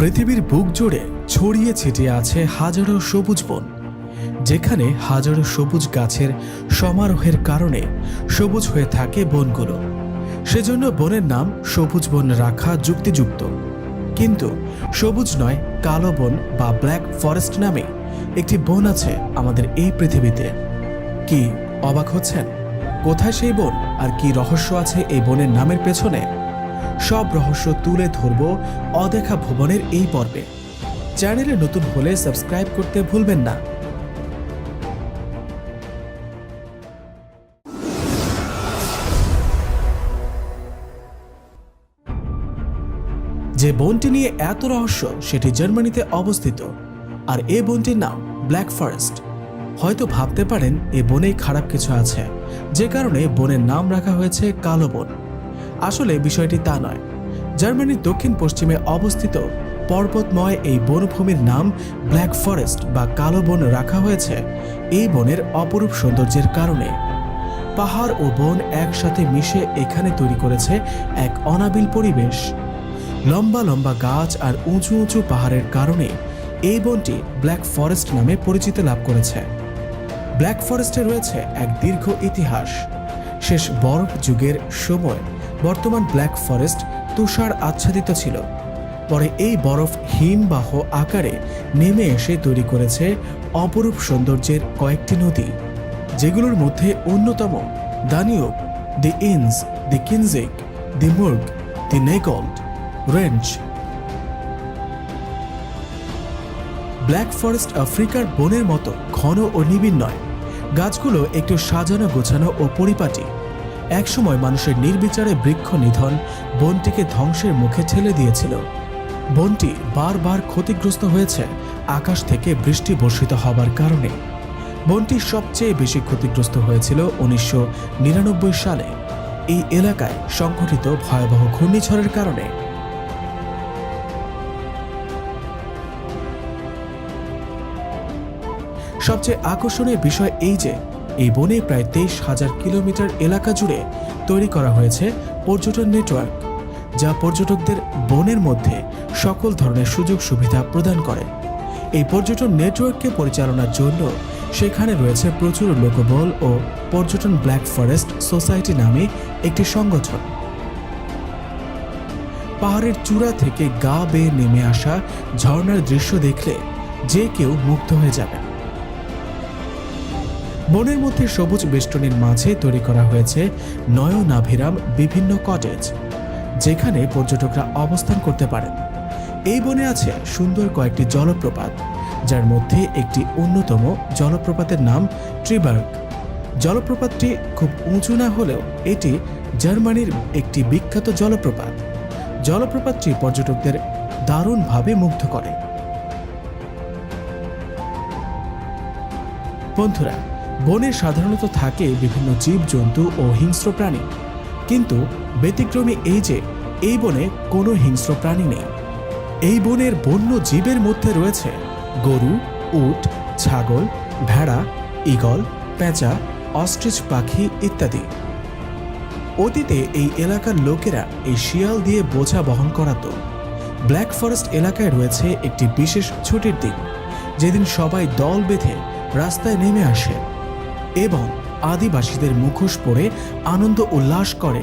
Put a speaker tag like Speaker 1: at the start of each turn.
Speaker 1: পৃথিবীর বুক জুড়ে ছড়িয়ে ছিটিয়ে আছে হাজারো সবুজ বন, যেখানে হাজারো সবুজ গাছের সমারোহের কারণে সবুজ হয়ে থাকে বনগুলো। সেজন্য বনের নাম সবুজ বন রাখা যুক্তিযুক্ত। কিন্তু সবুজ নয়, কালো বন বা ব্ল্যাক ফরেস্ট নামে একটি বন আছে আমাদের এই পৃথিবীতে। কি অবাক হচ্ছেন? কোথায় সেই বন আর কি রহস্য আছে এই বনের নামের পেছনে? সব রহস্য তুলে ধরব অদেখা ভুবনের এই পর্বে। চ্যানেলে নতুন হলে সাবস্ক্রাইব করতে ভুলবেন না। যে বনটি নিয়ে এত রহস্য, সেটি জার্মানিতে অবস্থিত। আর এ বনটির নাম ব্ল্যাক ফরেস্ট। হয়তো ভাবতে পারেন, এ বনেই খারাপ কিছু আছে। যে কারণে বনের নাম রাখা হয়েছে কালো বন। আসলে বিষয়টি তা নয়। জার্মানির দক্ষিণ পশ্চিমে অবস্থিত পর্বতময় এই বনভূমির নাম ব্ল্যাক ফরেস্ট বা কালো বন রাখা হয়েছে এই বনের অপরূপ সৌন্দর্যের কারণে। পাহাড় ও বন একসাথে মিশে এখানে তৈরি করেছে এক অনাবিল পরিবেশ। লম্বা লম্বা গাছ আর উঁচু উঁচু পাহাড়ের কারণে এই বনটি ব্ল্যাক ফরেস্ট নামে পরিচিতি লাভ করেছে। ব্ল্যাক ফরেস্টে রয়েছে এক দীর্ঘ ইতিহাস। শেষ বরফ যুগের সময় বর্তমান ব্ল্যাক ফরেস্ট তুষার আচ্ছাদিত ছিল। পরে এই বরফ হিমবাহ আকারে নেমে এসে তৈরি করেছে অপরূপ সৌন্দর্যের কয়েকটি নদী, যেগুলোর মধ্যে অন্যতম Danube the Inn the Kinzig the Murg the Nagold range Black Forest আফ্রিকার বনের মতো ঘন ও নিবিড় নয়। গাছগুলো একটু সাজানো গোছানো ও পরিপাটি। একসময় মানুষের নির্বিচারে বৃক্ষ নিধন বনটিকে ধ্বংসের মুখে ঠেলে দিয়েছিল। বনটি বারবার ক্ষতিগ্রস্ত হয়েছে, আকাশ থেকে বৃষ্টি বর্ষিত হবার কারণে। বনটি সবচেয়ে বেশি ক্ষতিগ্রস্ত হয়েছিল উনিশশো নিরানব্বই সালে। এই এলাকায় সংঘটিত ভয়াবহ ঘূর্ণিঝড়ের কারণে। সবচেয়ে আকর্ষণীয় বিষয় এই যে এই বনে প্রায় তেইশ হাজার কিলোমিটার এলাকা জুড়ে তৈরি করা হয়েছে পর্যটন নেটওয়ার্ক, যা পর্যটকদের বনের মধ্যে সকল ধরনের সুযোগ সুবিধা প্রদান করে। এই পর্যটন নেটওয়ার্ককে পরিচালনার জন্য সেখানে রয়েছে প্রচুর লোকবল ও পর্যটন ব্ল্যাক ফরেস্ট সোসাইটি নামে একটি সংগঠন। পাহাড়ের চূড়া থেকে গা বেয়ে নেমে আসা ঝর্ণার দৃশ্য দেখলে যে কেউ মুগ্ধ হয়ে যাবেন। বনের মধ্যে সবুজ বেষ্টনীর মাঝে তৈরি করা হয়েছে নয়নাভিরাম বিভিন্ন কটেজ, যেখানে পর্যটকরা অবস্থান করতে পারেন। এই বনে আছে সুন্দর কয়েকটি জলপ্রপাত, যার মধ্যে একটি অন্যতম জলপ্রপাতের নাম ট্রিবার্গ। জলপ্রপাতটি খুব উঁচু না হলেও এটি জার্মানির একটি বিখ্যাত জলপ্রপাত। জলপ্রপাতটি পর্যটকদের দারুণভাবে মুগ্ধ করে। বন্ধুরা বনে সাধারণত থাকে বিভিন্ন জীবজন্তু ও হিংস্র প্রাণী। কিন্তু ব্যতিক্রমী এই যে, এই বনে কোনো হিংস্র প্রাণী নেই। এই বনের বন্য জীবের মধ্যে রয়েছে গরু, উট, ছাগল, ভেড়া, ঈগল, পেঁচা, অস্ট্রিচ পাখি ইত্যাদি। অতীতে এই এলাকার লোকেরা এই শিয়াল দিয়ে বোঝা বহন করাতো। ব্ল্যাক ফরেস্ট এলাকায় রয়েছে একটি বিশেষ ছুটির দিন, যেদিন সবাই দল বেঁধে রাস্তায় নেমে আসে। এবং আদিবাসীদের মুখোশ পরে আনন্দ উল্লাস করে।